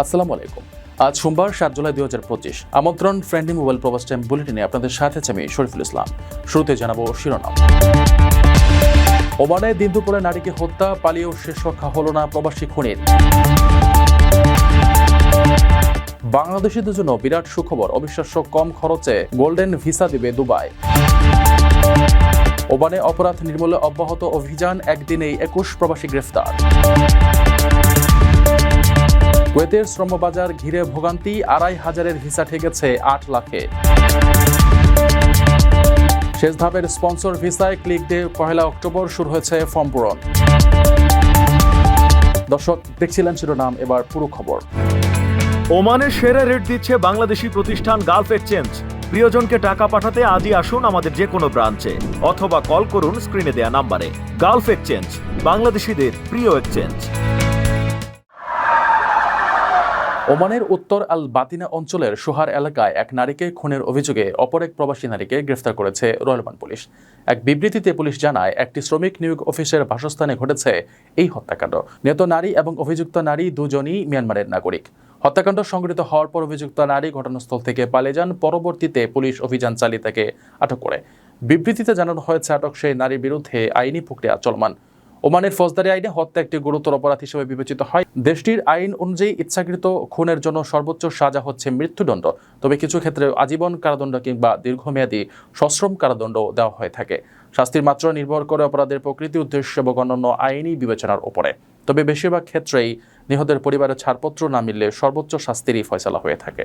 আসসালামু আলাইকুম। আজ সোমবার, সাত জুলাই দুই হাজার পঁচিশ। আমন্ত্রণ ফ্রেন্ডলি মোবাইল প্রবাস টাইম বুলেটিনে আপনাদের সাথে আছে আমি, শরীফুল ইসলাম। শুরুতে জানাব শিরোনাম। ওমানে দিন দুপুরে নারীকে হত্যা, পালিয়েও শেষ রক্ষা হলো না প্রবাসী খুনির। বাংলাদেশিদের জন্য বিরাট সুখবর, অবিশ্বাস্য কম খরচে গোল্ডেন ভিসা দিবে দুবাই। ওমানে অপরাধ নির্মূলে অব্যাহত অভিযান, একদিনেই একুশ প্রবাসী গ্রেফতার। কুয়েতের শ্রমবাজার ঘিরে ভোগান্তি, আড়াই হাজারের ভিসা ঠেকেছে আট লাখে। শেষ ধাপের স্পন্সর ভিসায় ক্লিক ডে পহেলা অক্টোবর শুরু হয়েছে ফর্ম পূরণ। দর্শক, দেখছিলেন শিরোনাম, এবার পুরো খবর। ওমানের সেরা রেট দিচ্ছে বাংলাদেশি প্রতিষ্ঠান গালফ এক্সচেঞ্জ। প্রিয়জনকে টাকা পাঠাতে আজই আসুন আমাদের যে কোনো ব্রাঞ্চে, অথবা কল করুন স্ক্রিনে দেয়া নাম্বারে। গালফ এক্সচেঞ্জ, বাংলাদেশিদের প্রিয় এক্সচেঞ্জ। ওমানের উত্তর আল বাতিনা অঞ্চলের সোহার এলাকায় এক নারীকে খুনের অভিযোগে অপর এক প্রবাসী নারীকে গ্রেফতার করেছে রয়্যালমান পুলিশ। এক বিবৃতিতে পুলিশ জানায়, একটি শ্রমিক নিয়োগ অফিসের বাসস্থানে ঘটেছে এই হত্যাকাণ্ড। নিহত নারী এবং অভিযুক্ত নারী দুজনই মিয়ানমারের নাগরিক। হত্যাকাণ্ড সংঘটিত হওয়ার পর অভিযুক্ত নারী ঘটনাস্থল থেকে পালিয়ে যান। পরবর্তীতে পুলিশ অভিযান চালিয়ে তাকে আটক করে। বিবৃতিতে জানানো হয়েছে, আটক সেই নারীর বিরুদ্ধে আইনি প্রক্রিয়া চলমান। ওমানের ফৌজদারি আইনে হত্যা একটি গুরুতর অপরাধ হিসেবে বিবেচিত হয়। দেশটির আইন অনুযায়ী ইচ্ছাকৃত খুনের জন্য সর্বোচ্চ সাজা হচ্ছে মৃত্যুদণ্ড। তবে কিছু ক্ষেত্রে আজীবন কারাদণ্ড কিংবা দীর্ঘমেয়াদী সশ্রম কারাদণ্ড দেওয়া হয়ে থাকে। শাস্তির মাত্রা নির্ভর করে অপরাধের প্রকৃতি উদ্দেশ্য এবং অন্যান্য আইনি বিবেচনার উপরে। তবে বেশিরভাগ ক্ষেত্রেই নিহতের পরিবারের ছাড়পত্র না মিললে সর্বোচ্চ শাস্তিরই ফয়সলা হয়ে থাকে।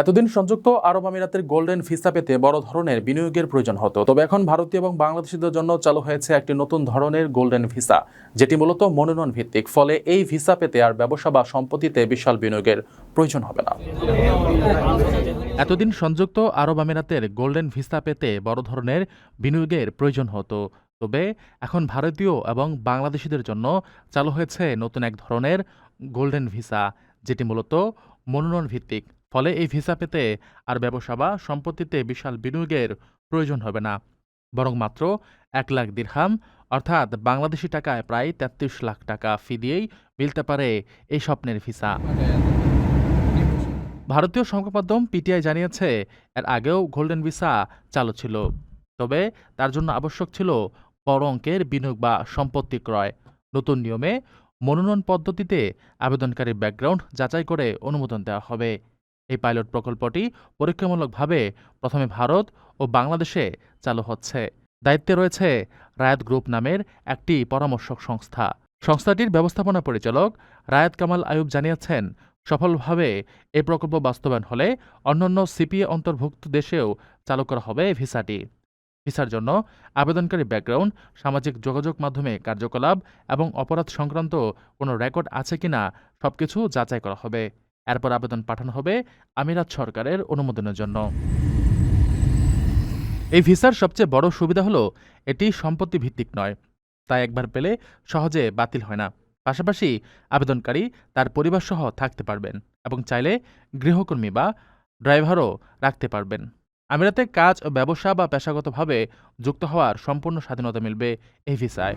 এতদিন সংযুক্ত আরব আমিরাতের গোল্ডেন ভিসা পেতে বড় ধরনের বিনিয়োগের প্রয়োজন হতো। তবে এখন ভারতীয় এবং বাংলাদেশিদের জন্য চালু হয়েছে একটি নতুন ধরনের গোল্ডেন ভিসা, যেটি মূলত মনোনয়ন ভিত্তিক ফলে এই ভিসা পেতে আর ব্যবসা বা সম্পত্তিতে বিশাল বিনিয়োগের প্রয়োজন হবে না। এতদিন সংযুক্ত আরব আমিরাতের গোল্ডেন ভিসা পেতে বড় ধরনের বিনিয়োগের প্রয়োজন হতো। তবে এখন ভারতীয় এবং বাংলাদেশিদের জন্য চালু হয়েছে নতুন এক ধরনের গোল্ডেন ভিসা, যেটি মূলত মনোনয়ন ভিত্তিক ফলে এই ভিসা পেতে আর ব্যবসা বা সম্পত্তিতে বিশাল বিনিয়োগের প্রয়োজন হবে না। বরং মাত্র এক লাখ দিরহাম, অর্থাৎ বাংলাদেশি টাকায় প্রায় তেত্রিশ লাখ টাকা ফি দিয়েই মিলতে পারে এই স্বপ্নের ভিসা। ভারতীয় সংবাদ মাধ্যম পিটিআই জানিয়েছে, এর আগেও গোল্ডেন ভিসা চালু ছিল। তবে তার জন্য আবশ্যক ছিল বড় অঙ্কের বিনিয়োগ বা সম্পত্তি ক্রয়। নতুন নিয়মে মনোনয়ন পদ্ধতিতে আবেদনকারীর ব্যাকগ্রাউন্ড যাচাই করে অনুমোদন দেওয়া হবে। এই পাইলট প্রকল্পটি পরীক্ষামূলকভাবে প্রথমে ভারত ও বাংলাদেশে চালু হচ্ছে। দায়িত্বে রয়েছে রায়াত গ্রুপ নামের একটি পরামর্শক সংস্থা। সংস্থাটির ব্যবস্থাপনা পরিচালক রায়াত কামাল আয়ুব জানিয়েছেন, সফলভাবে এই প্রকল্প বাস্তবায়ন হলে অন্যান্য সিপিএ অন্তর্ভুক্ত দেশেও চালু করা হবে ভিসাটি। ভিসার জন্য আবেদনকারী ব্যাকগ্রাউন্ড, সামাজিক যোগাযোগ মাধ্যমে কার্যকলাপ এবং অপরাধ সংক্রান্ত কোনো রেকর্ড আছে কিনা সবকিছু যাচাই করা হবে। এরপর আবেদন পাঠানো হবে আমিরাত সরকারের অনুমোদনের জন্য। এই ভিসার সবচেয়ে বড় সুবিধা হলো, এটি সম্পত্তি ভিত্তিক নয়, তাই একবার পেলে সহজে বাতিল হয় না। পাশাপাশি আবেদনকারী তার পরিবারসহ থাকতে পারবেন এবং চাইলে গৃহকর্মী বা ড্রাইভারও রাখতে পারবেন। আমিরাতে কাজ ও ব্যবসা বা পেশাগতভাবে যুক্ত হওয়ার সম্পূর্ণ স্বাধীনতা মিলবে এই ভিসায়।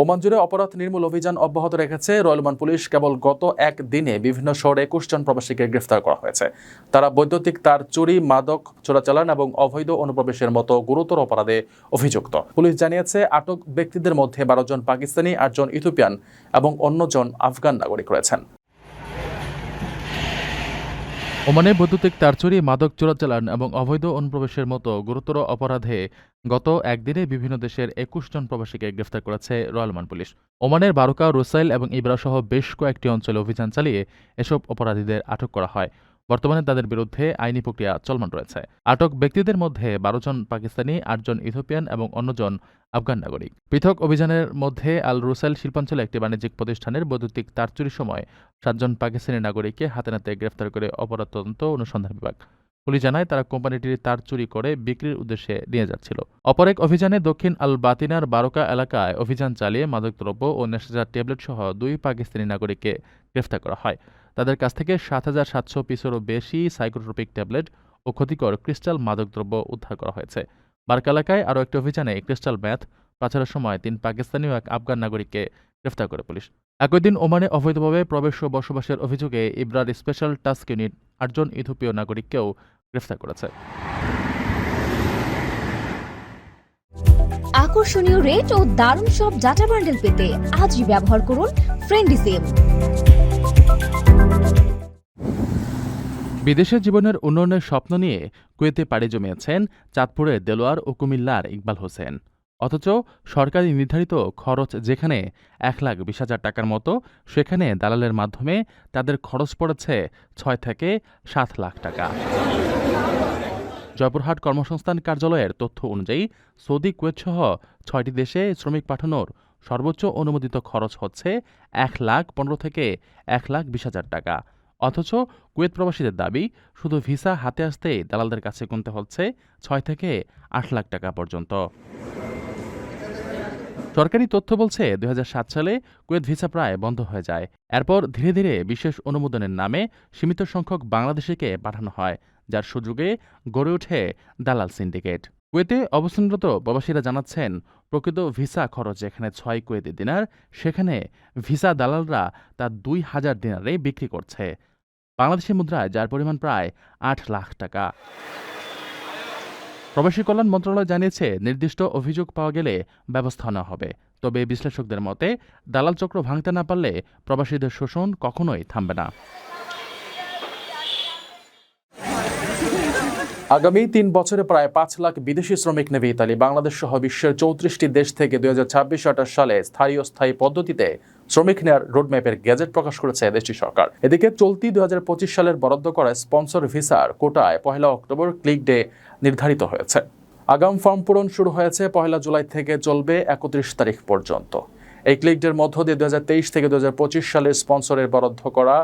ওমান জুড়ে অপরাধ নির্মূল অভিযান অব্যাহত রেখেছে। রয়্যালমান পুলিশ কেবল গত এক দিনে বিভিন্ন শহরে একুশ জন প্রবাসীকে গ্রেফতার করা হয়েছে। তারা বৈদ্যুতিক তার চুরি, মাদক চোরাচালান এবং অবৈধ অনুপ্রবেশের মতো গুরুতর অপরাধে অভিযুক্ত। পুলিশ জানিয়েছে, আটক ব্যক্তিদের মধ্যে বারো জন পাকিস্তানি, আটজন ইথিওপিয়ান এবং অন্যজন আফগান নাগরিক রয়েছেন। ওমানে বৈদ্যুতিক তার চুরি মাদক চোরাচালান এবং অবৈধ অনুপ্রবেশের মতো গুরুতর অপরাধে গত একদিনে বিভিন্ন দেশের একুশ জন প্রবাসীকে গ্রেফতার করেছে রয়্যালমান পুলিশ। ওমানের বারুকা, রুসাইল এবং ইবরাসহ বেশ কয়েকটি অঞ্চলে অভিযান চালিয়ে এসব অপরাধীদের আটক করা হয়। বর্তমানে তাদের বিরুদ্ধে আইনি প্রক্রিয়া চলমান রয়েছে। আটক ব্যক্তিদের মধ্যে বারো জন পাকিস্তানি আটজন ইথোপিয়ান এবং অন্যজন আফগান নাগরিক। পৃথক অভিযানের মধ্যে আল রুসেল শিল্পাঞ্চলে একটি বাণিজ্যিক প্রতিষ্ঠানের বৈদ্যুতিক তার চুরির সময় সাতজন পাকিস্তানি নাগরিককে হাতে নাতে গ্রেফতার করে অপরাধ তদন্ত অনুসন্ধান বিভাগ। পুলিশ জানায়, তারা কোম্পানিটির তার চুরি করে বিক্রির উদ্দেশ্যে নিয়ে যাচ্ছিল। অপর এক অভিযানে দক্ষিণ আল বাতিনার বারোকা এলাকায় অভিযান চালিয়ে মাদকদ্রব্য ও নেশাজার ট্যাবলেট সহ দুই পাকিস্তানি নাগরিককে গ্রেফতার করা হয়। তাদের কাছ থেকে সাত হাজার সাতশো পিসেরও বেশি সাইকোট্রপিক ট্যাবলেট ও ক্ষতিকর ক্রিস্টাল মাদকদ্রব্য উদ্ধার করা হয়েছে। বার্কা এলাকায় আরও একটি অভিযানে ক্রিস্টাল ম্যাথ পাচারের সময় তিন পাকিস্তানি ও এক আফগান নাগরিককে গ্রেফতার করে পুলিশ। একই দিন ওমানে অবৈধভাবে প্রবেশ ও বসবাসের অভিযোগে ইব্রার স্পেশাল টাস্ক ইউনিট আটজন ইথোপীয় নাগরিককেও গ্রেফতার করেছে। আকর্ষণীয় রেট ও দারুণ সব ডাটা বান্ডেল পেতে আজই ব্যবহার করুন ফ্রেন্ডি সিম বিদেশের জীবনের উন্নয়নের স্বপ্ন নিয়ে কুয়েতে পাড়ি জমিয়েছেন চাঁদপুরের দেলোয়ার ও কুমিল্লার ইকবাল হোসেন। অথচ সরকারি নির্ধারিত খরচ যেখানে এক লাখ বিশ হাজার টাকার মতো, সেখানে দালালের মাধ্যমে তাদের খরচ পড়েছে ছয় থেকে সাত লাখ টাকা। জয়পুরহাট কর্মসংস্থান কার্যালয়ের তথ্য অনুযায়ী, সৌদি কুয়েতসহ ছয়টি দেশে শ্রমিক পাঠানোর সর্বোচ্চ অনুমোদিত খরচ হচ্ছে এক লাখ পনেরো থেকে এক লাখ বিশ হাজার টাকা। অথচ কুয়েত প্রবাসীদের দাবি, শুধু ভিসা হাতে আসতেই দালালদের কাছে গুনতে হচ্ছে ছয় থেকে আট লাখ টাকা পর্যন্ত। সরকারি তথ্য বলছে দু হাজার সাত সালে কুয়েত ভিসা প্রায় বন্ধ হয়ে যায়। এরপর ধীরে ধীরে বিশেষ অনুমোদনের নামে সীমিত সংখ্যক বাংলাদেশিকে পাঠানো হয়, যার সুযোগে গড়ে ওঠে দালাল সিন্ডিকেট। কুয়েতে অবস্থানরত প্রবাসীরা জানাচ্ছেন, প্রকৃত ভিসা খরচ যেখানে ছয় কুয়েতি দিনার, সেখানে ভিসা দালালরা তা দুই হাজার দিনারে বিক্রি করছে। বাংলাদেশি মুদ্রায়, যার পরিমাণ প্রায় আট লাখ টাকা। প্রবাসী কল্যাণ মন্ত্রণালয় জানিয়েছে, নির্দিষ্ট অভিযোগ পাওয়া গেলে ব্যবস্থা নেওয়া হবে। তবে বিশ্লেষকদের মতে, দালাল চক্র ভাঙতে না পারলে প্রবাসীদের শোষণ কখনোই থামবে না। আগামী তিন বছরে প্রায় পাঁচ লাখ বিদেশি শ্রমিক নেবে ইতালি। বাংলাদেশ সহ বিশ্বের চৌত্রিশটি দেশ থেকে দুই হাজার ছাব্বিশ আঠাশ সালে স্থায়ী স্থায়ী পদ্ধতিতে শ্রমিক নেয়ার রোডম্যাপের গেজেট প্রকাশ করেছে দেশটির সরকার। এদিকে চলতি দুই সালের বরাদ্দ করা স্পন্সর ভিসার কোটায় পহেলা অক্টোবর ক্লিক ডে নির্ধারিত হয়েছে। আগাম ফর্ম পূরণ শুরু হয়েছে পহেলা জুলাই থেকে চলবে একত্রিশ তারিখ পর্যন্ত। এই ক্লিকডের মধ্য দিয়ে দুই হাজার তেইশ থেকে দুই হাজার পঁচিশ সালের স্পন্সরের বরাদ্দ করা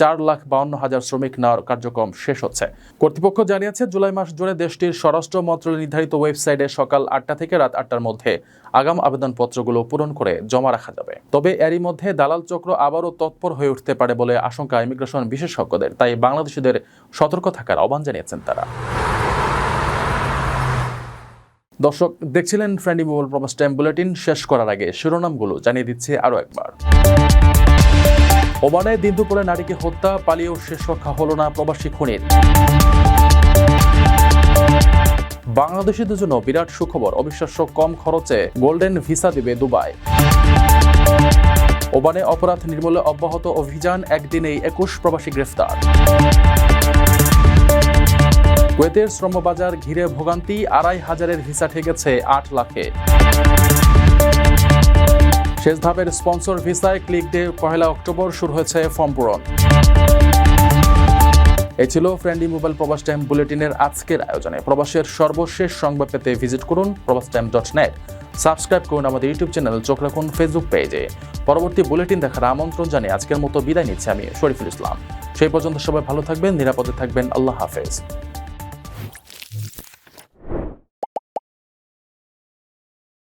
চার লাখ বাউন্ন হাজার শ্রমিক নেওয়ার কার্যক্রম শেষ হচ্ছে। কর্তৃপক্ষ জানিয়েছে, জুলাই মাস জুড়ে দেশটির স্বরাষ্ট্র মন্ত্রণালয় নির্ধারিত ওয়েবসাইটে সকাল আটটা থেকে রাত আটটার মধ্যে আগাম আবেদনপত্রগুলো পূরণ করে জমা রাখা যাবে। তবে এরই মধ্যে দালাল চক্র আবারও তৎপর হয়ে উঠতে পারে বলে আশঙ্কা ইমিগ্রেশন বিশেষজ্ঞদের। তাই বাংলাদেশিদের সতর্ক থাকার আহ্বান জানিয়েছেন তারা। দর্শক, দেখছিলেন ফ্রেন্ডি মোবাইল প্রবাস টাইম বুলেটিন। শেষ করার আগে শিরোনামগুলো জানিয়ে দিচ্ছে আরও একবার। ওমানে দিন দুপুরে নারীকে হত্যা, পালিয়েও শেষ রক্ষা হলো না প্রবাসী খুনির। বাংলাদেশিদের জন্য বিরাট সুখবর, অবিশ্বাস্য কম খরচে গোল্ডেন ভিসা দিবে দুবাই। ওমানে অপরাধ নির্মূলে অব্যাহত অভিযান, একদিনেই একুশ প্রবাসী গ্রেফতার। কুয়েতের শ্রমবাজার ঘিরে ভোগান্তি, আড়াই হাজারের ভিসা ঠেকেছে আট লাখে। শেষ ধাপের স্পন্সর ভিসায় ক্লিক ডে পহেলা অক্টোবর শুরু হয়েছে ফর্ম পূরণ। এ ছিল ফ্রেন্ডি মোবাইল প্রবাস টাইম বুলেটিনের আজকের আয়োজনে। প্রবাসের সর্বশেষ সংবাদ পেতে ভিজিট করুন প্রবাস টাইম ডট নেট সাবস্ক্রাইব করুন আমাদের ইউটিউব চ্যানেল, চোখ রাখুন ফেসবুক পেজে। পরবর্তী বুলেটিন দেখার আমন্ত্রণ জানিয়ে আজকের মতো বিদায় নিচ্ছি আমি শরীফুল ইসলাম। সেই পর্যন্ত সবাই ভালো থাকবেন, নিরাপদে থাকবেন। আল্লাহ হাফেজ।